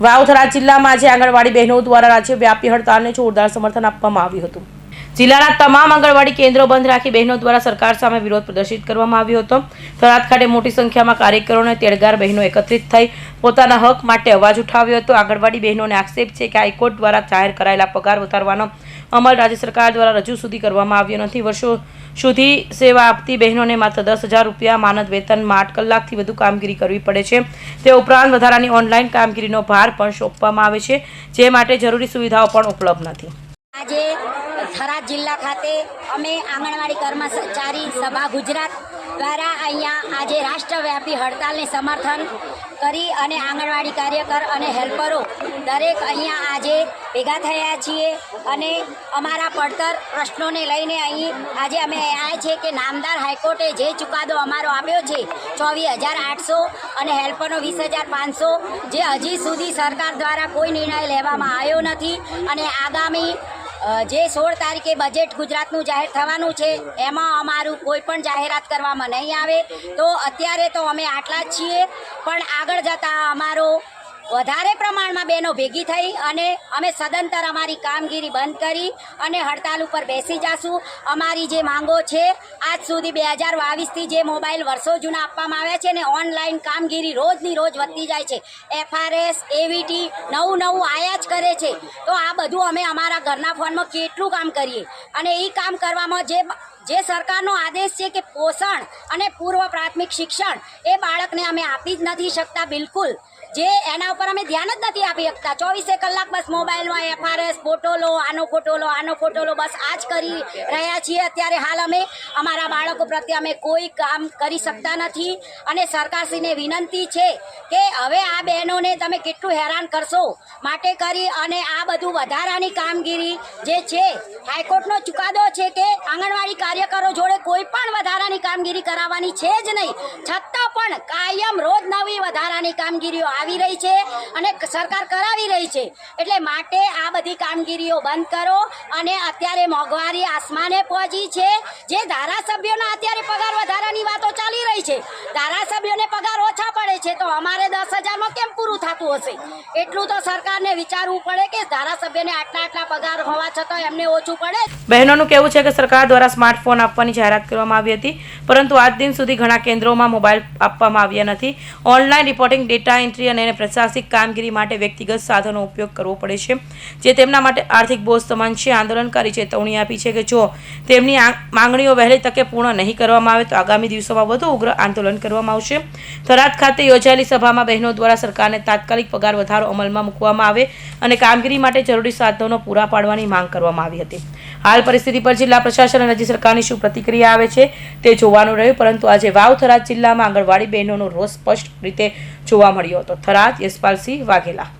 વાવથરા જિલ્લામાં આજે આંગણવાડી બહેનો દ્વારા રાજ્યવ્યાપી હડતાલને જોરદાર સમર્થન આપવામાં આવ્યું હતું. જિલ્લાના તમામ આંગણવાડી કેન્દ્રો બંધ રાખી બહેનો દ્વારા સરકાર સામે વિરોધ પ્રદર્શિત કરવામાં આવ્યો હતો. થરાદ ખાતે મોટી સંખ્યામાં કાર્યકરો અને તેડગાર બહેનો એકત્રિત થઈ પોતાના હક માટે અવાજ ઉઠાવ્યો હતો. આંગણવાડી બહેનોને આક્ષેપ છે કે હાઈકોર્ટ દ્વારા જાહેર કરાયેલા પગાર વધારવાનો અમલ રાજ્ય સરકાર દ્વારા રજૂ સુધી કરવામાં આવ્યો નથી. વર્ષો સુધી સેવા આપતી બહેનોને માત્ર દસ હજાર રૂપિયા માનદ વેતનમાં આઠ કલાકથી વધુ કામગીરી કરવી પડે છે. તે ઉપરાંત વધારાની ઓનલાઈન કામગીરીનો ભાર પણ સોંપવામાં આવે છે, જે માટે જરૂરી સુવિધાઓ પણ ઉપલબ્ધ નથી. આજે થરાદ જિલ્લા ખાતે અમે આંગણવાડી કર્મચારી સભા ગુજરાત દ્વારા અહીંયા આજે રાષ્ટ્રવ્યાપી હડતાલને સમર્થન કરી અને આંગણવાડી કાર્યકર અને હેલ્પરો દરેક અહીંયા આજે ભેગા થયા છીએ અને અમારા પડતર પ્રશ્નોને લઈને અહીં આજે અમે આવ્યા છીએ કે નામદાર હાઈકોર્ટે જે ચુકાદો અમારો આપ્યો છે ચોવીસ હજાર આઠસો અને હેલ્પરનો વીસ હજાર પાંચસો, જે હજી સુધી સરકાર દ્વારા કોઈ નિર્ણય લેવામાં આવ્યો નથી અને આગામી જે સોળ તારીખે બજેટ ગુજરાતનું જાહેર થવાનું છે, એમાં અમારું કોઈ પણ જાહેરાત કરવામાં નહીં આવે. તો અત્યારે તો અમે આટલા જ છીએ, પણ આગળ જતાં અમારો વધારે પ્રમાણમાં બહેનો ભેગી થઈ અને અમે સદંતર અમારી કામગીરી બંધ કરી અને હડતાલ ઉપર બેસી જાશું. અમારી જે માંગો છે, આજ સુધી બે હજાર બાવીસથી જે મોબાઈલ વર્ષો જૂના આપવામાં આવ્યા છે ને ઓનલાઈન કામગીરી રોજની રોજ વધતી જાય છે. એફઆરએસ, એવીટી નવું નવું આયા જ કરે છે. તો આ બધું અમે અમારા ઘરના ફોનમાં કેટલું કામ કરીએ. અને એ કામ કરવામાં જે જે સરકારનો આદેશ છે કે પોષણ અને પૂર્વ પ્રાથમિક શિક્ષણ એ બાળકને અમે આપી જ નથી શકતા બિલકુલ. જે એના ઉપર અમે ધ્યાન જ નથી આપી શકતા. ચોવીસે કલાક બસ મોબાઈલમાં એફઆરએસ ફોટો લો આનો ફોટો લો આનો ફોટો લો બસ આ જ કરી રહ્યા છીએ. અત્યારે હાલ અમે અમારા બાળકો પ્રત્યે અમે કોઈ કામ કરી શકતા નથી અને સરકારશ્રીને વિનંતી છે કે હવે આ બહેનોને તમે કેટલું હેરાન કરશો? માટે કરી અને આ બધું વધારાની કામગીરી જે છે હાઈકોર્ટનો ચુકાદો છે કે આંગણવાડી કાર્યકરો જોડે કોઈ પણ વધારાની કામગીરી કરાવવાની છે જ નહીં. છતાં પણ કાયમ રોજ નવી વધારાની કામગીરીઓ આવી રહી છે અને સરકાર કરાવી રહી છે. એટલે માટે આ બધી કામગીરીઓ બંધ કરો અને અત્યારે મોંઘવારી આસમાને પહોંચી છે. જે ધારાસભ્યોના અત્યારે પગાર વધારાની વાતો ચાલી રહી છે. ધારાસભ્યોને પગાર પૂરું થતું હશે. એટલું તો સરકારને વિચારવું પડે કે ધારાસભ્યને આટલા આટલા પગાર હોવા છતાં એમને ઓછું પડે. બહેનોનું કહેવું છે કે સરકાર દ્વારા સ્માર્ટફોન આપવાની જાહેરાત કરવામાં આવી હતી, પરંતુ આજ દિન સુધી ઘણા કેન્દ્રોમાં મોબાઈલ આપવામાં આવ્યા નથી. ઓનલાઈન રિપોર્ટિંગ, ડેટા એન્ટ્રી અને પ્રશાસનિક કામગીરી માટે વ્યક્તિગત સાધનો ઉપયોગ કરવો પડે છે, જે તેમના માટે આર્થિક બોજ સમાન છે. આંદોલનકારી ચેતવણી આપી છે કે જો તેમની માંગણીઓ વહેલી તકે પૂર્ણ નહીં કરવામાં આવે તો આગામી દિવસોમાં વધુ ઉગ્ર આંદોલન કરવામાં આવશે. થરાદ ખાતે યોજાયેલી સભામાં બહેનો દ્વારા સરકારને તાત્કાલિક પગાર વધારો અમલમાં મૂકવામાં આવે અને કામગીરી માટે જરૂરી સાધનો પૂરા પાડવાની માંગ કરવામાં આવી હતી. હાલ પરિસ્થિતિ પર જિલ્લા પ્રશાસન અને રાજ્ય સરકારની શું પ્રતિક્રિયા આવે છે તે જોવાનું રહ્યું, પરંતુ આજે વાવ થરાદ જિલ્લામાં આંગણવાડી બહેનોનો રોષ સ્પષ્ટ રીતે જોવા મળ્યો હતો. થરાદ યશપાલસિંહ વાઘેલા